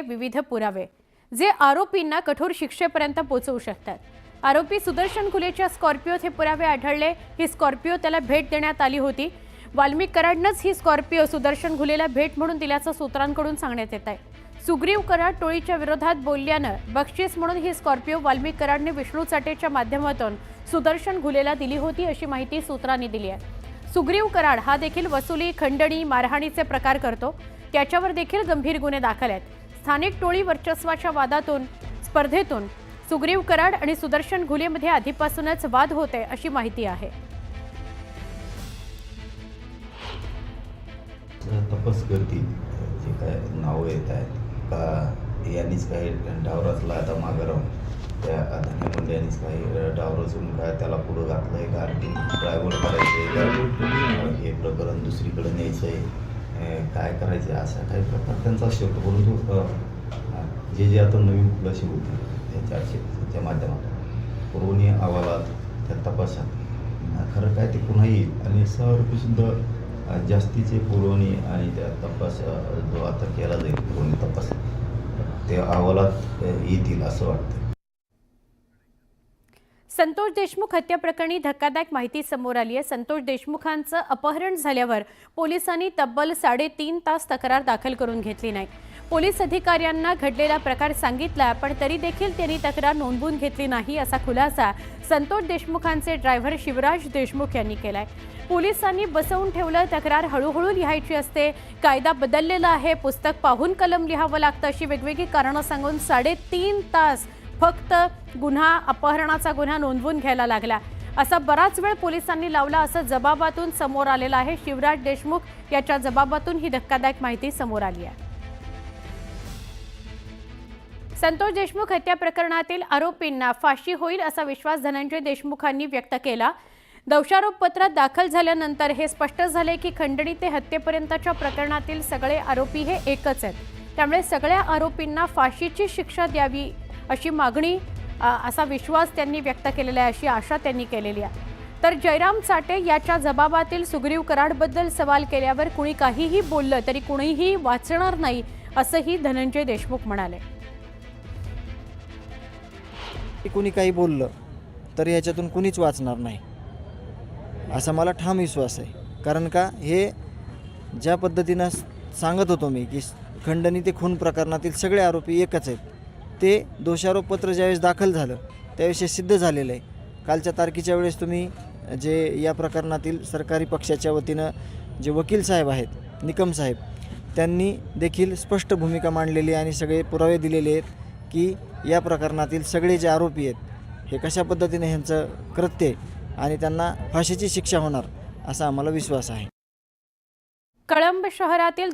विविध पुरावे जे आरोपींना कठोर शिक्षेपर्यंत पोहोचवू शकतात. आरोपी सुदर्शन खुलेच्या स्कॉर्पिओत हे पुरावे आढळले. ही स्कॉर्पिओ त्याला भेट देण्यात आली होती. वाल्मिक कराडनंच ही स्कॉर्पिओ सुदर्शन घुलेला भेट म्हणून दिल्याचं सूत्रांकडून सांगण्यात येत आहे सुग्रीव कराड टोळीच्या विरोधात बोलल्यानं बक्षीस म्हणून ही स्कॉर्पिओ वाल्मिक कराडने विष्णू चाटेच्या माध्यमातून सुदर्शन घुलेला दिली होती अशी माहिती सूत्रांनी दिली आहे. सुग्रीव कराड हा देखील वसुली खंडणी मारहाणीचे प्रकार करतो. त्याच्यावर देखील गंभीर गुन्हे दाखल आहेत. स्थानिक टोळी वर्चस्वाच्या वादातून स्पर्धेतून सुग्रीव कराड आणि सुदर्शन घुलेमध्ये आधीपासूनच वाद होते अशी माहिती आहे. तपास करतील जे काय नावं येत आहेत का यांनीच काही डाव रचला आता मागं राहून त्या धन्या मुंडे यांनीच काही डाव रचून काय त्याला पुढं घातलं आहे का ड्रायव्हर करायचं आहे हे प्रकरण दुसरीकडे न्यायचं आहे काय करायचं आहे? असा काही प्रकार त्यांचा शेवट परंतु जे जे आता नवीन खुलाशी होती त्यांच्या चर्चेच्या माध्यमातून. पुरवणी अहवालात त्या तपासात. खरं काय ते पुन्हा येईल. आणि सहआरोपीसुद्धा रुपयेसुद्धा जास्तीचे पुरवणी आणि त्या तपास जो आता केला जाईल पुरवणी तपास ते अहवालात येतील असं वाटतं संतोष देशमुख हत्या प्रकरणी धक्कादायक माहिती समोर आली आहे. संतोष देशमुखांचं अपहरण झाल्यावर पोलिसांनी तब्बल साडेतीन तास तक्रार दाखल करून घेतली नाही. पोलीस अधिकाऱ्यांना घडलेला प्रकार सांगितला पण तरी देखील त्यांनी तक्रार नोंदवून घेतली नाही असा खुलासा संतोष देशमुखांचे ड्रायव्हर शिवराज देशमुख यांनी केलाय. पोलिसांनी बसवून ठेवलं तक्रार हळूहळू लिहायची असते. कायदा बदललेला आहे. पुस्तक पाहून कलम लिहावं लागतं अशी वेगवेगळी कारणं सांगून साडेतीन तास फक्त गुन्हा अपहरणाचा गुन्हा नोंदवून घ्यायला लागला. असा बराच वेळ पोलिसांनी लावला असं जबाबातून समोर आलेलं आहे. शिवराज देशमुख याच्या जबाबातून ही धक्कादायक माहिती समोर आली आहे. संतोष देशमुख हत्या प्रकरणातील आरोपींना फाशी होईल असा विश्वास धनंजय देशमुखांनी व्यक्त केला. दोषारोप पत्रात दाखल झाल्यानंतर हे स्पष्ट झाले की खंडणी ते हत्येपर्यंतच्या प्रकरणातील सगळे आरोपी हे एकच आहेत. त्यामुळे सगळ्या आरोपींना फाशीची शिक्षा द्यावी अशी मागणी असा विश्वास त्यांनी व्यक्त केलेला आहे अशी आशा त्यांनी केलेली आहे. तर जयराम साठे याच्या जबाबातील सुग्रीव कराडबद्दल सवाल केल्यावर कुणी काहीही बोललं तरी कुणीही वाचणार नाही असंही धनंजय देशमुख म्हणाले. कुणी काही बोललं तर ह्याच्यातून कुणीच वाचणार नाही. असा मला ठाम विश्वास आहे. कारण का हे ज्या पद्धतीनं सांगत होतो मी की खंडणी ते खून प्रकरणातील सगळे आरोपी एकच आहेत. ते दोषारोपपत्र ज्यावेळेस दाखल झालं त्याविषयी सिद्ध झालेलं आहे. कालच्या तारखेच्या वेळेस तुम्ही जे या प्रकरणातील सरकारी पक्षाच्या वतीनं जे वकील साहेब आहेत निकम साहेब त्यांनी देखील स्पष्ट भूमिका मांडलेली आणि सगळे पुरावे दिलेले आहेत की या प्रकरणातील सगळे जे आरोपी आहेत हे कशा पद्धतीने ह्यांचं कृत्य आहे आणि त्यांना फाशीची शिक्षा होणार असा आम्हाला विश्वास आहे. कळंब शहरातील